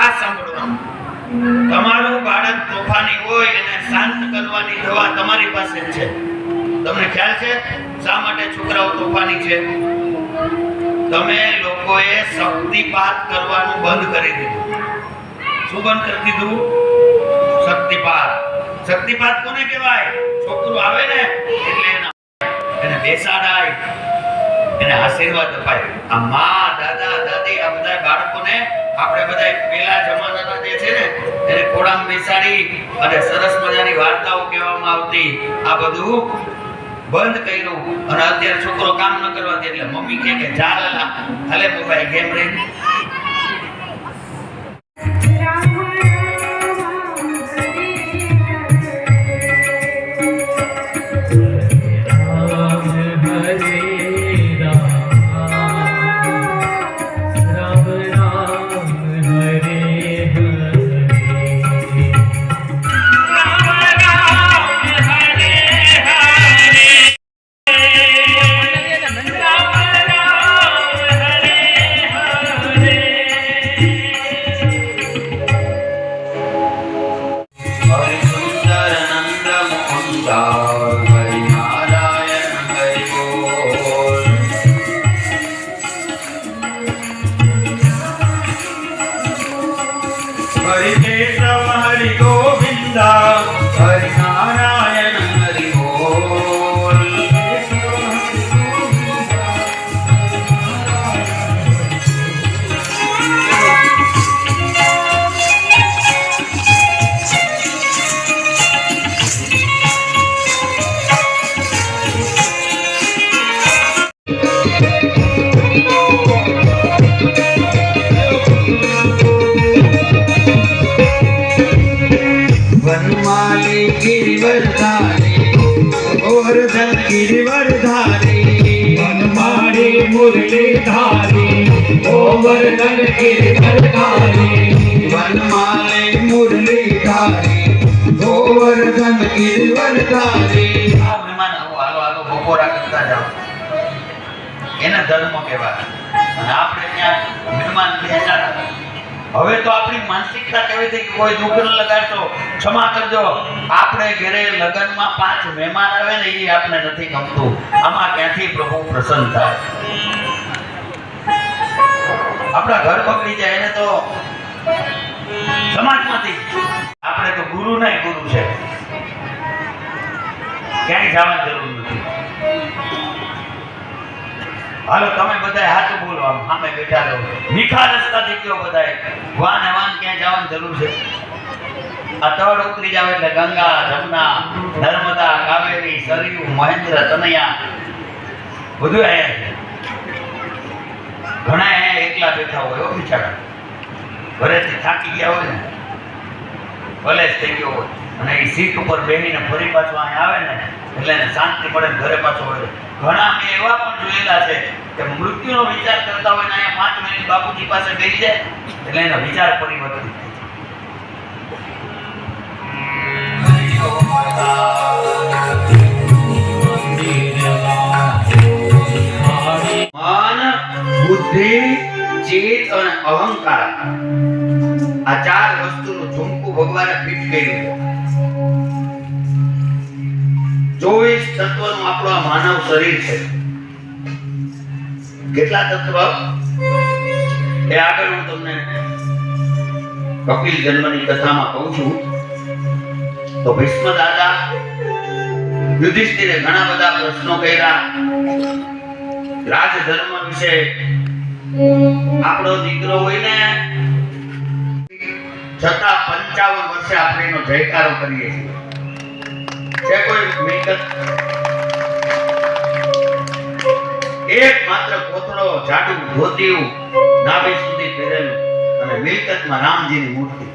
ખાસ સાંભળવાનું તમારું બાળક તોફાની હોય એને શાંત કરવાની દવા તમારી પાસે છે. તમને ખ્યાલ છે? શા માટે છોકરાઓ તોફાની છે? તમે લોકોએ શક્તિપાત કરવાનું બંધ કરી દીધું. શું બંધ કરી દીધું? શક્તિપાત શક્તિપાત કોને કહેવાય? છોકરું આવે ને, એટલે એના એને બેસાડાય. એને આશીર્વાદ અપાય. આ મા, દાદા, દાદી, આ બધા બાળકોને આપણે બધા પેલા જમાનાના જે છે ને, એને કોડામ બેસાડી અને સરસ મજાની વાર્તાઓ કહેવામાં આવતી આ બધું બંધ કર્યું. અને અત્યારે છોકરો કામ ન કરવા દે એટલે મમ્મી કહે કે ચાલ હાલે મોબાઈલ, ગેમ રહીને હવે તો આપણી માનસિકતા કેવી થઈ કોઈ દુઃખ ન લગાડતો ક્ષમા કરજો આપણે ઘરે લગ્નમાં પાંચ મહેમાન આવે ને એ આપણે નથી ગમતું આમાં ક્યાંથી પ્રભુ પ્રસન્ન થાય આપણા ઘર પકડી જાય એને તો સમાજમાંથી. આપણે તો ગુરુ નહીં, ગુરુ છે. ક્યાંય જવાની જરૂર નથી. હાલો, તમે બધા હાથ બોલો આમ, સામે બેઠા રહો. મીઠા રસ્તાથી કયો બધાય. વાન વાન ક્યાં જવાની જરૂર છે? આ તળ ઉતરી જાવ એટલે ગંગા, જમુના, નર્મદા, કાવેરી, સરયુ, મહેન્દ્ર, તનયા. બધું ઘણા એકલા બેઠા હોય હો બિચારા ઘરેથી થાકી ગયા હોય ને ભલે જ થઈ ગયો હોય અને એ સીટ ઉપર બેસીને ફરી પાછો અહીંયા આવે ને એટલે એને શાંતિ મળે ને ઘરે પાછો હોય ઘણા મેં એવા પણ જોયેલા છે કે મૃત્યુનો વિચાર કરતા હોય ને અહીંયા પાંચ મિનિટ બાપુજી પાસે બેસી જાય એટલે એનો વિચાર પરિવર્તન મન બુદ્ધિ ચિત્ત અને અહંકાર આ ચાર વસ્તુનું ઝુમકું ભગવાને ફિટ કર્યું. ચોવીસ તત્વનું આપણું આ માનવ શરીર છે. કેટલા તત્વ? એ આગળ હું તમને કપિલ જન્મની કથામાં કહું છું. તો ભીષ્મ દાદા યુધિષ્ઠિરે ઘણા બધા પ્રશ્નો કર્યા. રાજધર્મ વિશે આપણો દીકરો હોય ને, છતાં પંચાવન વર્ષે આપણે એનો જયકારો કરીએ છીએ. છે કોઈ મિલકત એક માત્ર કોથળો, જાડુ, ધોતિયું નાભી સુધી પહેરેલું અને મિલકતમાં રામજીની મૂર્તિ.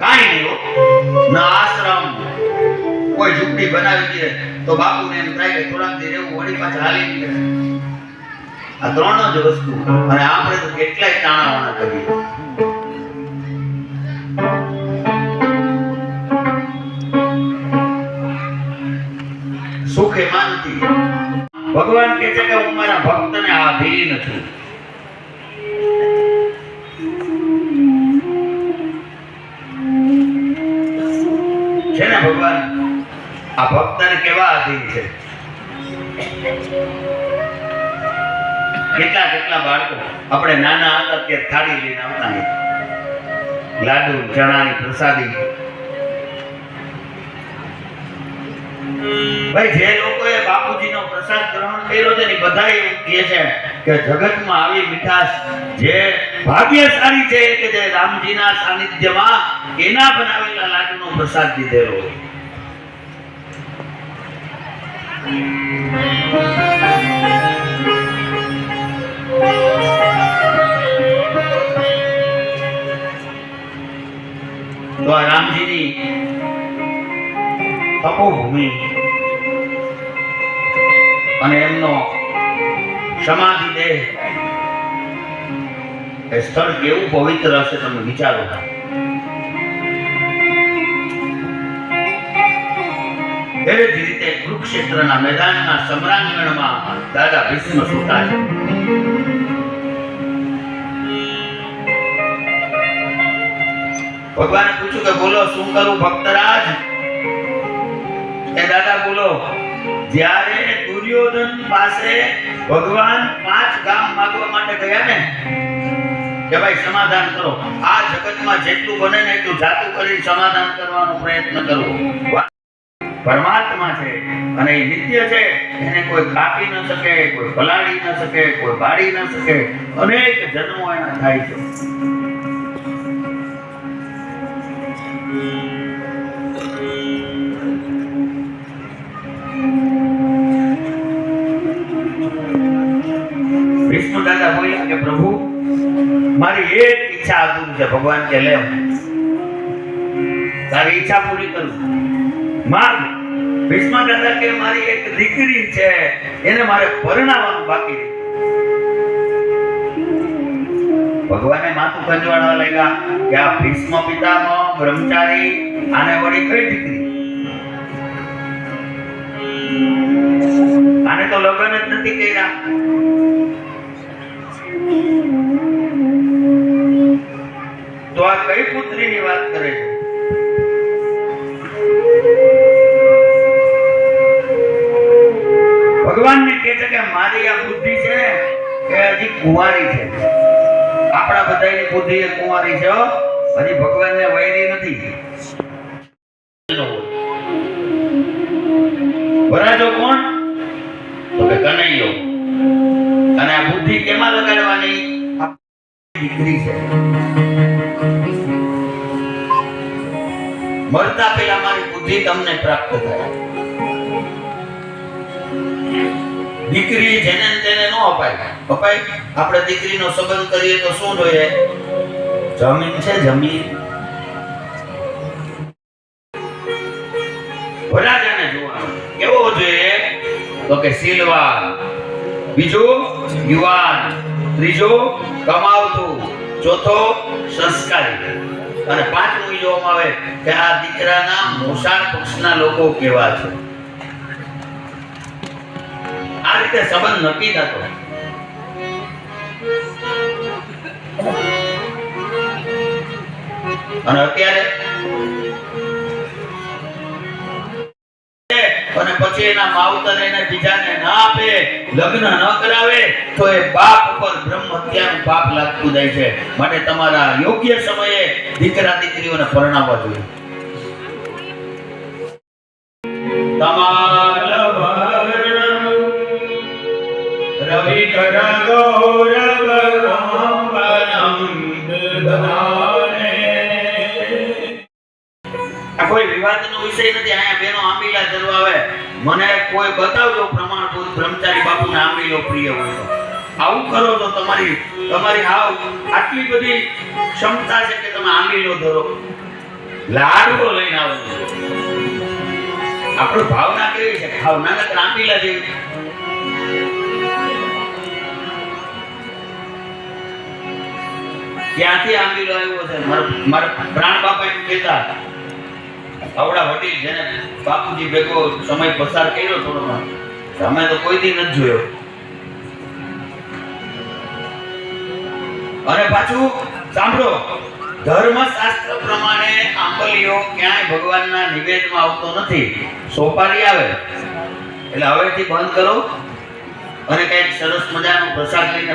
કાંઈ નહીં ના આશ્રમ. કોઈ ઝૂંપડી બનાવી દે તો બાપુને એમ થાય કે થોડાક દી રહેવું, વળી પાછા હાલી નીકળે. આ ત્રણ જ વસ્તુ. અને આપણે તો કેટલાય ટાણાવાણા કરીએ. સુખે માનતી. ભગવાન કહે છે કે હું મારા ભક્તને આધીન છું. છે ને ભગવાન? આ ભક્તને કેવા આધીન છે? કેટલા કેટલા બાળકો આપણે નાના હતા ત્યારે થાળી લઈને આવતા લાડુ, ચણાની પ્રસાદી. ભાઈ, જે લોકોએ બાપુજીનો પ્રસાદ ગ્રહણ કર્યો છે ને બધા કહે છે કે જગતમાં આવી મીઠાશ જે ભાગ્યશાળી છે કે જે રામજીના સાનિધ્યમાં એના બનાવેલા લાડુનો પ્રસાદ દીધેલો આ રામજીની તપોભૂમિ. અને એમનો સમાધિ દેહ. એ સ્થળ કેવું પવિત્ર હશે તમે વિચારો. એવી જ રીતે કુરુક્ષેત્રના મેદાનના સમરાંગણમાં દાદા ભીષ્મ સુતા છે ભગવાને પૂછ્યું કે બોલો, શું કરું ભક્તરાજ? એ દાદા બોલો, જ્યારે દુર્યોધન પાસે ભગવાન પાંચ ગામ માંગવા માટે ગયા ને, કે ભાઈ સમાધાન કરો. આ જગતમાં જેટલું બને ને એટલું જાતું કરી સમાધાન કરવાનો પ્રયત્ન કરવો પરમાત્મા છે અને એ નિત્ય છે. એને કોઈ કાપી ન શકે, કોઈ પલાળી ન શકે, કોઈ બાળી ન શકે. અનેક જન્મો એના થાય છે. વિષ્ણુ દાદા બોલ્યા કે પ્રભુ, મારી એક ઈચ્છા અધૂરી છે, ભગવાન કે લે તારી ઈચ્છા પૂરી કરું માંગ ભીષ્મ દાદા કે, મારી એક દીકરી છે, એને મારે પરણાવવાનું બાકી. ભગવાને માથું ખંજવાળવા લાગ્યા કે આ ભીષ્મ પિતામહ બ્રહ્મચારી આને વળી કઈ દીકરી? આને તો લગ્ન જ નથી કર્યા. તો આ કઈ પુત્રીની વાત કરે છે? ભગવાનને કહે છે કે મારી આ બુદ્ધિ છે કે હજી કુંવારી છે. આપણા બધાની બુદ્ધિ એ કુંવારી છે. હજી ભગવાનને વૈરી નથી. વરાજો કોણ? તો કે કનૈયો. અને આ બુદ્ધિ કેમાં લગાડવાની? દીકરી છે. મરતા પહેલા મારી બુદ્ધિ તમને પ્રાપ્ત થાય. દીકરી જેને અપાય અપાય આપણે દીકરીનો સંબંધ કરીએ તો શું જોઈએ? જમીન છે જમીન. ત્રીજું, કમાવતું. ચોથો, સંસ્કારી. અને પાંચમું જોવામાં આવે કે આ દીકરાના મોસાળ પક્ષના લોકો કેવા છે? રીતે સંબંધ નક્કી થતો. અને અત્યારે અને પછી એના માવતર એને બીજાને ના આપે, લગ્ન ન કરાવે, તો એ બાપ ઉપર બ્રહ્મ હત્યાનું પાપ લાગતું જાય છે. માટે તમારા યોગ્ય સમયે દીકરા દીકરીઓને પરણાવવા જોઈએ. તમાલ કોઈ આવું કરો તો તમારી તમારી હાવ આટલી બધી ક્ષમતા છે કે તમે આંબીલો ધરો. લાડવો લઈને આવો. આપણું ભાવના કેવી છે? ભાવના આંબીલા જેવી. ક્યાંથી આંબીલો આવ્યો છે. મારા પ્રાણ બાપા એમ કહેતા, આવડા વડીલ જેને બાપુજી ભેગો સમય પસાર કર્યો થોડો અમે તો કોઈ દી નથી જોયો. અને પાછું સાંભળો, ધર્મશાસ્ત્ર પ્રમાણે આંબલીઓ ક્યાંય ભગવાનના નિવેદમાં આવતો નથી. સોપારી આવે. એટલે હવેથી બંધ કરો અને કંઈક સરસ મજાનો પ્રસાદ લઈને